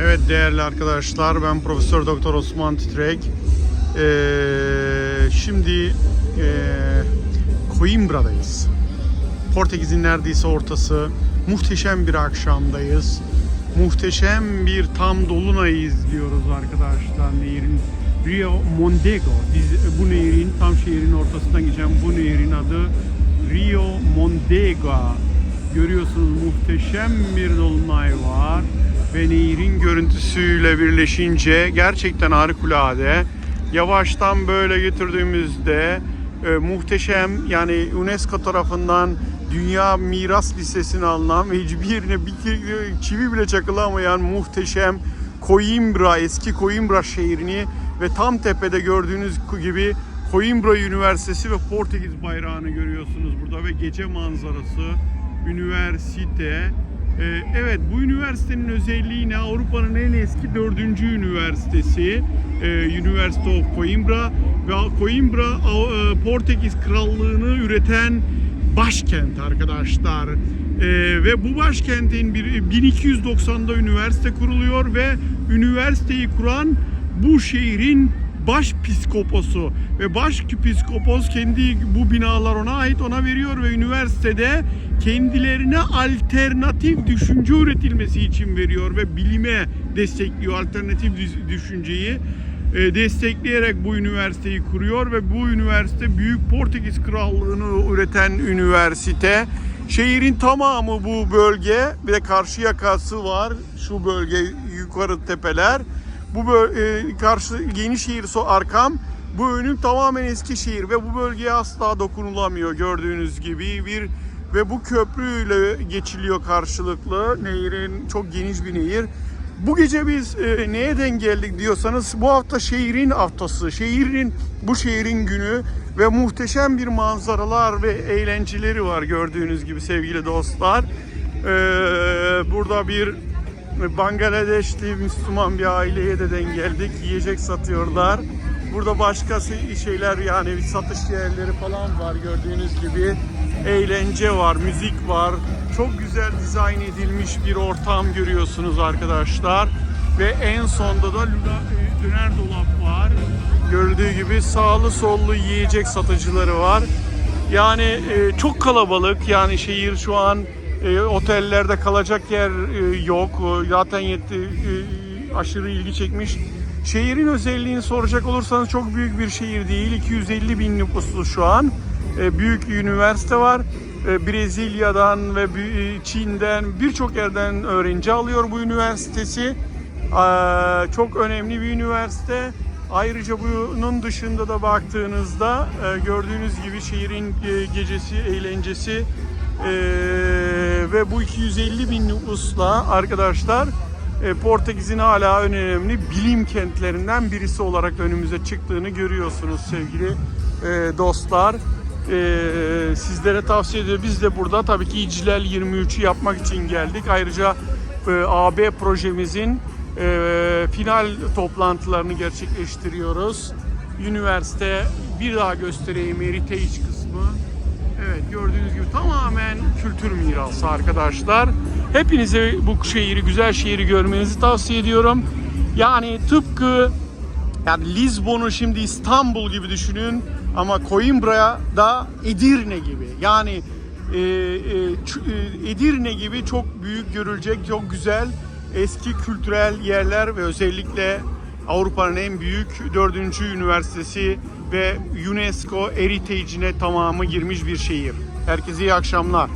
Evet değerli arkadaşlar ben Profesör Doktor Osman Titrek. Ee, şimdi e, Coimbra'dayız. Portekiz'in neredeyse ortası. Muhteşem bir akşamdayız. Muhteşem bir tam dolunayı izliyoruz arkadaşlar. Nehirin Rio Mondego. Biz bu nehirin tam şehrin ortasından geçen bu nehirin adı Rio Mondego. Görüyorsunuz muhteşem bir dolunay var ve nehirin görüntüsüyle birleşince gerçekten harikulade. Yavaştan böyle getirdiğimizde e, muhteşem yani UNESCO tarafından Dünya Miras Listesi'ne alınan ve hiçbirine bir kere çivi bile çakılamayan muhteşem Coimbra, eski Coimbra şehrini ve tam tepede gördüğünüz gibi Coimbra Üniversitesi ve Portekiz bayrağını görüyorsunuz burada ve gece manzarası, üniversite. Ee, evet bu üniversitenin özelliği ne? Avrupa'nın en eski dördüncü üniversitesi. Ee, University of Coimbra ve Coimbra e, Portekiz Krallığını üreten başkent arkadaşlar. Ee, ve bu başkentin bir 1290'da üniversite kuruluyor ve üniversiteyi kuran bu şehrin baş psikoposu ve baş psikopos kendi bu binalar ona ait ona veriyor ve üniversitede kendilerine alternatif düşünce üretilmesi için veriyor ve bilime destekliyor alternatif düş- düşünceyi e, destekleyerek bu üniversiteyi kuruyor ve bu üniversite Büyük Portekiz Krallığı'nı üreten üniversite. Şehrin tamamı bu bölge de karşı yakası var. Şu bölge yukarı tepeler. Bu böl- e, karşı Yenişehir so arkam. Bu önüm tamamen Eskişehir ve bu bölgeye asla dokunulamıyor gördüğünüz gibi bir ve bu köprüyle geçiliyor karşılıklı. Nehirin çok geniş bir nehir. Bu gece biz e, neye denk geldik diyorsanız bu hafta şehrin haftası, şehrin bu şehrin günü ve muhteşem bir manzaralar ve eğlenceleri var gördüğünüz gibi sevgili dostlar. E, burada bir Bangladeşli Müslüman bir aileye de denk geldik. Yiyecek satıyorlar. Burada başkası şeyler yani satış yerleri falan var gördüğünüz gibi. Eğlence var, müzik var. Çok güzel dizayn edilmiş bir ortam görüyorsunuz arkadaşlar. Ve en sonda da e, döner dolap var. Gördüğü gibi sağlı sollu yiyecek satıcıları var. Yani e, çok kalabalık. Yani şehir şu an e, otellerde kalacak yer e, yok. E, Zaten yetti, e, aşırı ilgi çekmiş. Şehrin özelliğini soracak olursanız çok büyük bir şehir değil. 250 bin nüfuslu şu an. E, büyük üniversite var. E, Brezilya'dan ve e, Çin'den birçok yerden öğrenci alıyor bu üniversitesi. Aa, çok önemli bir üniversite. Ayrıca bunun dışında da baktığınızda e, gördüğünüz gibi şehrin e, gecesi, eğlencesi e, ve bu 250 bin nüfusla arkadaşlar e, Portekiz'in hala önemli bilim kentlerinden birisi olarak önümüze çıktığını görüyorsunuz sevgili e, dostlar. E, sizlere tavsiye ediyorum. Biz de burada tabii ki İclal 23'ü yapmak için geldik. Ayrıca e, AB projemizin e, final toplantılarını gerçekleştiriyoruz. Üniversite bir daha göstereyim heritage kısmı. Gördüğünüz gibi tamamen kültür mirası arkadaşlar. Hepinize bu şehri, güzel şehri görmenizi tavsiye ediyorum. Yani tıpkı yani Lizbon'u şimdi İstanbul gibi düşünün ama Coimbra'da Edirne gibi. Yani e, e, e, Edirne gibi çok büyük görülecek, çok güzel eski kültürel yerler ve özellikle Avrupa'nın en büyük dördüncü üniversitesi ve UNESCO Heritage'ine tamamı girmiş bir şehir. Herkese iyi akşamlar.